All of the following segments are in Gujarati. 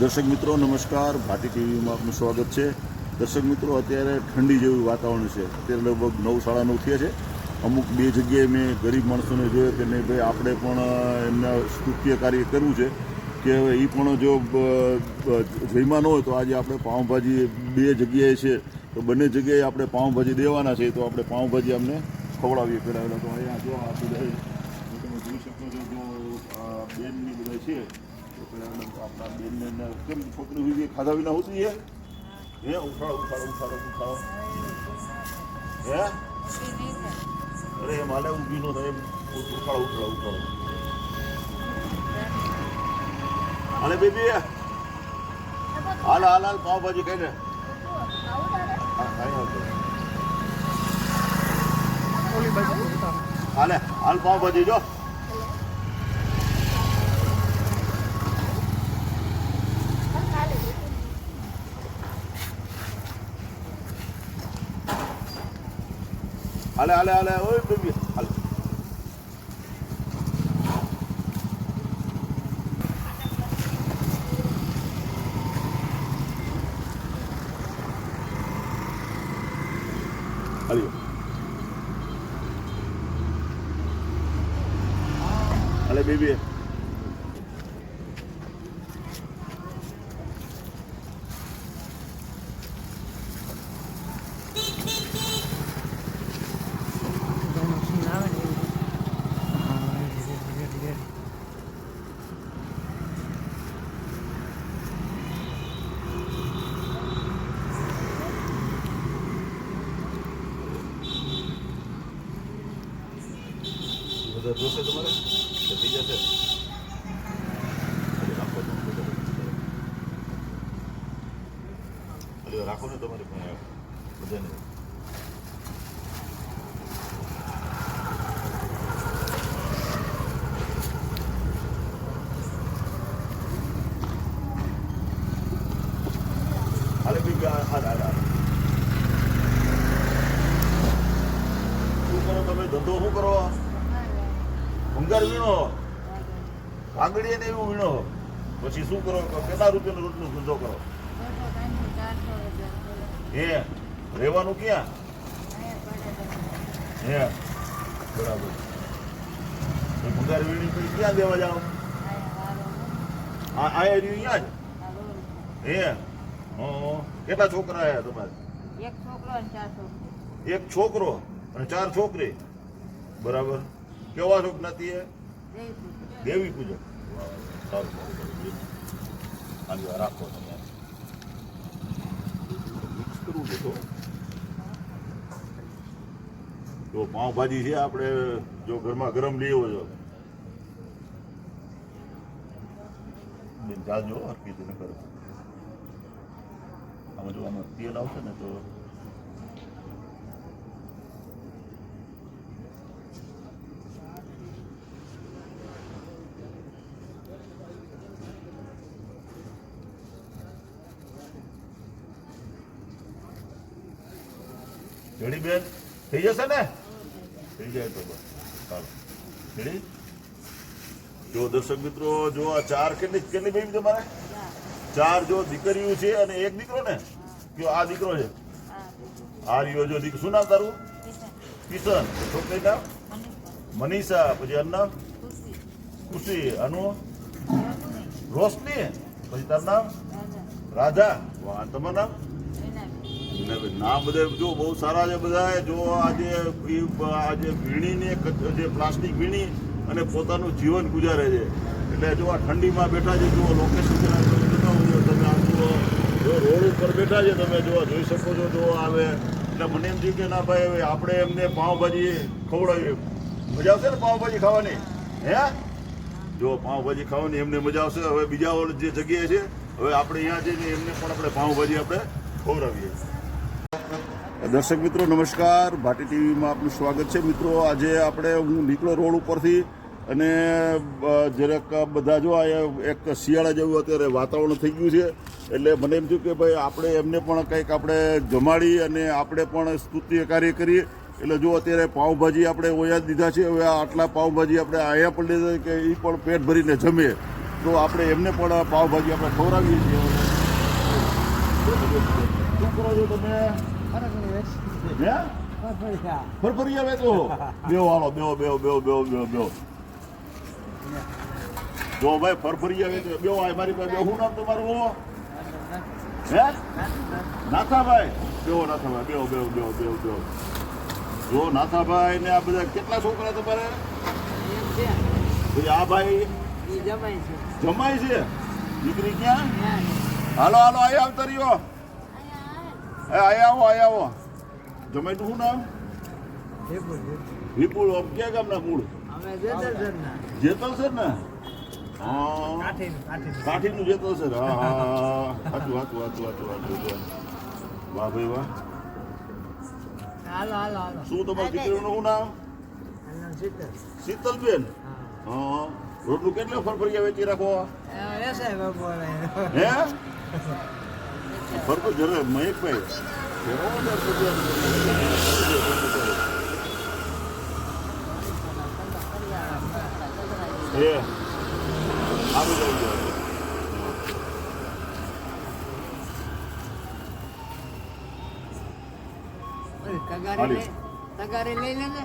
દર્શક મિત્રો, નમસ્કાર. ભાટી ટીવીમાં આપનું સ્વાગત છે. દર્શક મિત્રો, અત્યારે ઠંડી જેવું વાતાવરણ છે. અત્યારે લગભગ નવ, સાડા નવ થયા છે. અમુક બે જગ્યાએ મેં ગરીબ માણસોને જોયો કે નહીં, ભાઈ, આપણે પણ એમના સ્તુત્ય કાર્ય કરવું છે. કે હવે એ પણ જો, બ- ન હોય, તો આજે આપણે પાઉંભાજી બે જગ્યાએ છે. તો બંને જગ્યાએ આપણે પાઉંભાજી દેવાના છે, તો આપણે પાઉંભાજી અમને ખવડાવીએ પહેલાં. તો અહીંયા જો આ બધા તમે જોઈ શકો છો, જો બેનની બધા છે તો પેલા આપણા બેનને કેમ છોકરી હોય ખાધા વિના હોતી હે ઉઠાડો ઉઠાડો ઉઠાડો ઉઠાડો હે ઉઠાડો ઉઠાડો ઉઠાડો હાલે બેબી હાલ હાલ હાલ પાવભાજી કહીને હાલે હાલ પાવભાજી જો. હાલે હાલે હાલે ઓય બેબી હાલે હાલ્યો હાલે બેબી છે તમારે? કે બીજા જશે હાલ્યો, રાખો તમે બધા. હાલ્યો, રાખો ને તમારે પણ બધાને હાલે બીબી હાલ હાલ હાલ હાલ. શું કરો તમે ધંધો શું કરો ભંગાર વીણો આંગળીએ ને એવું વીણો પછી શું કરો કેટલા રૂપિયાનો રોટલો ધંધો કરો? હે? રહેવાનું ક્યાં? હે? બરાબર. તો ભંગાર વીણી પછી ક્યાં દેવા જાઓ? આ આ એરિયો અહીંયા જ? હે? કેટલા છોકરા આયા તમારે? એક છોકરો અને ચાર છોકરી. એક છોકરો અને ચાર છોકરી બરાબર. કેવા છો જ્ઞાતિ એ? દેવી પૂજક. દેવી પૂજક. સારું. વાર રાખો તમે મિક્સ કરવું છે તો પાઉંભાજી છે, આપણે જો ઘરમાં ગરમ લઈએ છો જાજો અર્પિત કરો આમાં જો આમાં તેલ આવશે ને તો રેડી બેન? થઈ જશે ને? થઈ જાય તો જો દર્શક મિત્રો, જો આ ચાર કેટલી કેટલી બેબી તમારે? ચાર. જો દીકરીઓ છે અને એક દીકરો ને? કયો, આ દીકરો છે? આ રહ્યો જો દીકરો. શું નામ તારું? કિશન. છોકરી નામ મનીષા. પછી આનું નામ? ખુશી. અનુ રોશની. પછી તારું નામ. રાધા તમારું નામ? નામ બધા જો બહુ સારા છે બધા જો આજે આજે વીણીને જે પ્લાસ્ટિક વીણી અને પોતાનું જીવન ગુજારે છે. એટલે જો આ ઠંડીમાં બેઠા છે, જો લોકેશન છો તમે આમ જુઓ, જો રોડ ઉપર બેઠા છે તમે જો જોઈ શકો છો, જો આવે. એટલે મને એમ થયું કે ના ભાઈ, હવે આપણે એમને પાઉંભાજી ખવડાવીએ. મજા આવશે ને પાઉંભાજી ખાવાની? હે? જો પાઉંભાજી ખાવાની એમને મજા આવશે. હવે બીજા જે જગ્યાએ છે, હવે આપણે અહીંયા જઈને એમને પણ આપણે પાઉંભાજી આપણે ખવડાવીએ. દર્શક મિત્રો, નમસ્કાર. ભાટી ટીવીમાં આપનું સ્વાગત છે. મિત્રો, આજે આપણે હું નીકળો રોડ ઉપરથી અને જરાક બધા જો એક શિયાળા જેવું અત્યારે વાતાવરણ થઈ ગયું છે, એટલે મને એમ થયું કે ભાઈ આપણે એમને પણ કંઈક આપણે જમાડી અને આપણે પણ સ્તુતિ કાર્ય કરીએ. એટલે જો અત્યારે પાઉંભાજી આપણે ઓયા દીધા છે, હવે આટલા પાઉંભાજી આપણે અહીંયા પણ લીધા કે એ પણ પેટ ભરીને જમે તો આપણે એમને પણ પાવભાજી આપણે ખવડાવીએ છીએ. શું કરો છો તમે હે ફરફરિયા વેચો બેવો હાલો બેવો બેવો બેવો બેવો બેવો બેવો જો ભાઈ ફરફરિયા વેચો બેવો આ મારી પાસે શું નામ તમારું હે નાથાભાઈ બેવો નાથાભાઈ બેવો બેવો બેવો બેવો બેવો જો નાથાભાઈ ને આ બધા કેટલા છોકરા તમારે આ ભાઈ જમાય છે દીકરી ક્યાં હાલો હાલો આઈ આવતા રહ્યો આઈ આવો અહીંયા આવો જમાય શું નામ? વિપુલ ક્યાં ગામના મૂળ? જેતલ સર ને કાઠીનું જેતલ સર હા હા સાચું સાચું સાચું સાચું વાહ ભાઈ વાહ. હાલો હાલો હાલો. શું તમારી દીકરીનું શું નામ? શીતલબેન. હા. રોટલું કેટલો ફરફરિયા વેચી રાખો? હે? ફરતો જરૂર મહેકભાઈ એ આવી જાય છે. લઈ લે ને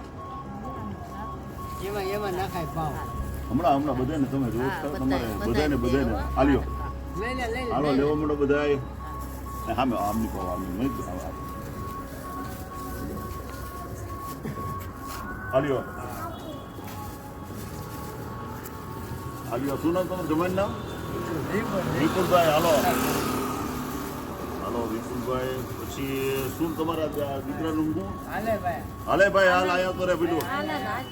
એમાં એમાં નાખાય પાવ હમણાં હમણાં બધાને. તમે જો હા, તમારે બધાને બધાને આલ્યો હાલો. લેવો મળો બધાય. ને સામે આમની પાવ આમની નહીં આલ્યો આલ્યો શું નામ તમારું જમાઈ નામ વિપુલભાઈ હાલો હાલો વિપુલભાઈ પછી શું તમારા ત્યાં દીકરાનું શું હાલે ભાઈ હાલે ભાઈ હાલ આયા તો રે પેલું હાલે રાજ.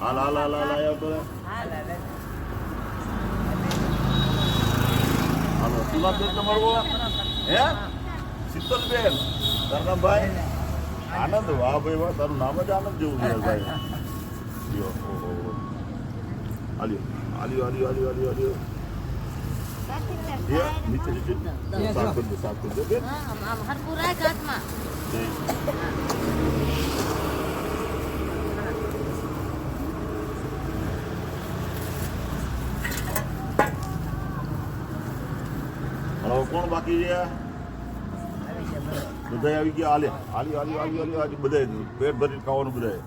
હાલ હાલ હાલ હાલ આયા તો રે હાલે લે હાલો શું નામ બેન તમારું હે? શીતલબેન તારું નામ ભાઈ આનંદ વાહ ભાઈ વાહ તારું નામ જ આનંદ જેવું છે ભાઈ. આલ્યો આલ્યો આલ્યો આલ્યો આલ્યો આલ્યો. નીચે નીચે. સાફ કરજો સાફ કરજો બેન આમ હરખું રાખ હાથમાં. જય. હવે કોણ બાકી છે? બધા આવી ગયા? આલે આલી આલી આલી આલી આજે બધા પેટ ભરી ખાવાનું બધા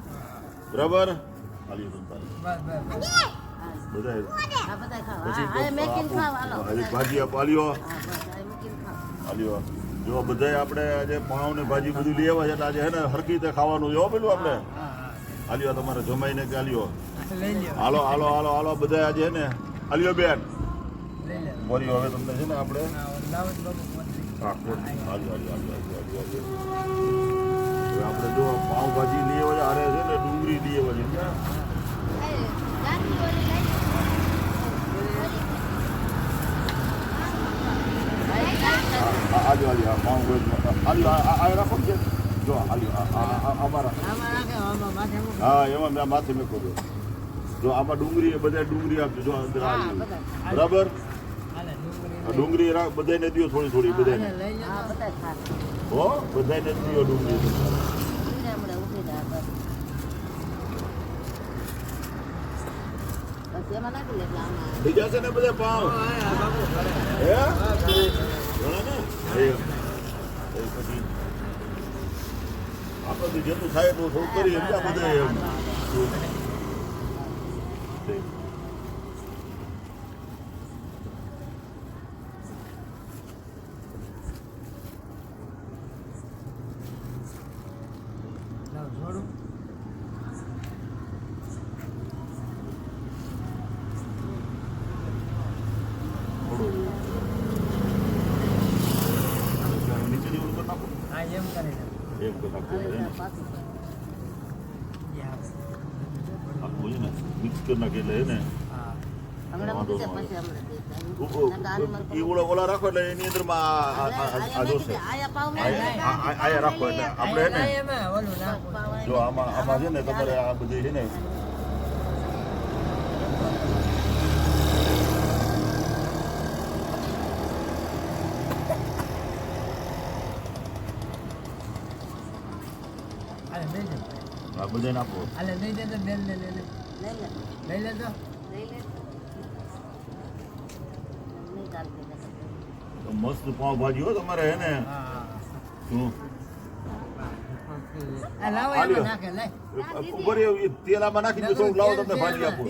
બરાબર? આલી બધા ભાજી આપ હાલ્યો હા, બસ, આ મૂકીને ખાઓ. હાલ્યો જો બધાય આપણે આજે પાઉં ને ભાજી બધું લઈ આવ્યા છે આજે હે ને હરખી રીતે ખાવાનું જો પેલું આપણે? હા હાલ્યો તમારે જમાઈને કે હાલ્યો લ્યો. હાલો હાલો હાલો હાલો બધા આજે હે ને. આલિયો બેન. બોલ્યો હવે તમને છે ને આપણે હા. હા, આપણે જો પાઉંભાજી લઈ આવ્યા છે હારે છે ને ડુંગળી લઈ આવ્યા છે ક્યાં? એ, જાતી ઓલી લઈ. ભાઈ, જાત આ- આ- હાલ્યો હાલ્યો આ પાઉંભાજી હાલ્યો આ- આ આ રાખો ને જો હાલ્યો આ- આ આ- અમારા હા એમાં મેં માથે મેં કહ્યું જો આમાં ડુંગળી એ બધા ડુંગળી આપજો. જો અંદર. બરાબર? ડુંગળી રાખ ડુંગળી ને બધાને દો થોડી થોડી બધાને હાલે લઈ હા, બધાને દો ડુંગળી. બીજા જશે ને બધા પાવ? હા, આપણે જેટલું થાય એટલું થોડું કરીએ બધા એમ ઠીક. લાવો, જોડું. થોડું નીચે જેવું કરી નાખો હા, એમ કરી દે. એમ કરી નાખો હવે એને પાછું કર. યા. આખું છે ને મિક્સ કરી નાખીએ એટલે એને હા. હમણાં વાંધો મૂકી દે, ન આવે. પછી હમણાં દે. ઉ- નકર આનું મને ઈ ઓલા ઓલા રાખો એટલે એની જોશે આયા રાખો એટલે આપણે હે ને આ એમાં ઓલું નાખો. જો આમાં આમાં છે ને તમારે આ બધી છે ને હાલે, લઈ લે. આ બધા નાખો. હાલે, લઈ લે તો બેન લે, લે, લે. લઈ લે. લે તો. લઈ લે. તો મસ્ત પાવભાજી હો તમારે હે ને? હા હા શું? આ લાવો હાલ્યો. એમાં નાખે લે ઉપર એ તેલ આમાં નાખી દો થોડુંક લાવો તમને ભાજી આપો.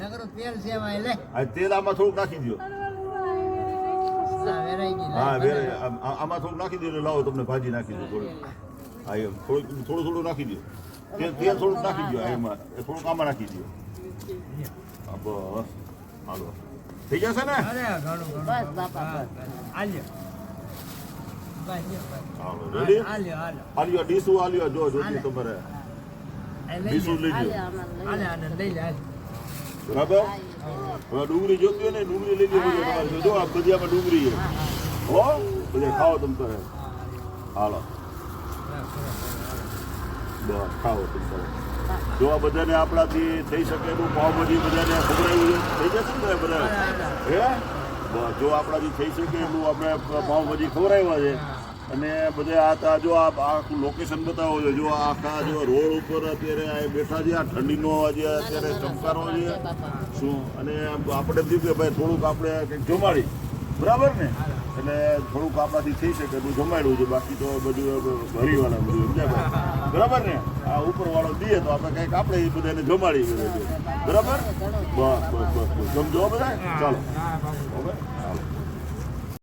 નગરું તેલ છે એમાં લે આ તેલ આમાં થોડુંક નાખી દો. હા આમ- થોડુંક નાખી દો લાવો તમને ભાજી નાખી દો થોડું હા એમ થોડુંક થોડું થોડું નાખી દો તેલ તે થોડુંક નાખી દો એમાં. એ થોડુંક આમાં નાખી દો હા બસ. હાલો. થઈ જશે ને? બસ બાપા. હાલ્યો લ્યો, હાલો રેડી હાલ્યો હાલ્યો આલ્યો. જો જોતી તમારે. એ લઈ ડીશું લઈ હાલે લો અમારે લઈ હાલે લે. હાલે લઈ લે હાલે. બરાબર? હા, એ લઈ લે. હવે ડુંગળી જોતી હોય ને ડુંગળી લઈ લેવી તમારે જો આ ભજીયામાં ડુંગળી હા, બધે ખાઓ તમે હાલો. બસ ખાઓ જો આ બધાને આપણાથી થઈ શકે એટલું પાવભાજી બધાને ખબરાયું છે. થઈ જશે ને બધા? હે બસ જો આપણાથી થઈ શકે એટલું આપણે પાવભાજી ખવડાવ્યા છે. અને બધે આ તા જો આ આખું લોકેશન બતાવો છો. જો આ આખા જો રોડ ઉપર અત્યારે આ બેઠા છે આ ઠંડીનો આજે અત્યારે ચમકારો છે. શું? અને આપણે થયું કે ભાઈ થોડુંક આપણે કંઈક જમાડી. બરાબર ને? એટલે થોડુંક આપણાથી થઈ શકે બધું જમાડ્યું છે બાકી તો બધું ભરીવાળા બધું સમજ્યા બરાબર ને? આ ઉપરવાળો દઈએ તો આપણે કંઈક આપણે એ બધાને જમાડી દઈએ બરાબર? બસ બસ બસ બસ. સમજો બધા ચાલો. ઓકે. ચાલો.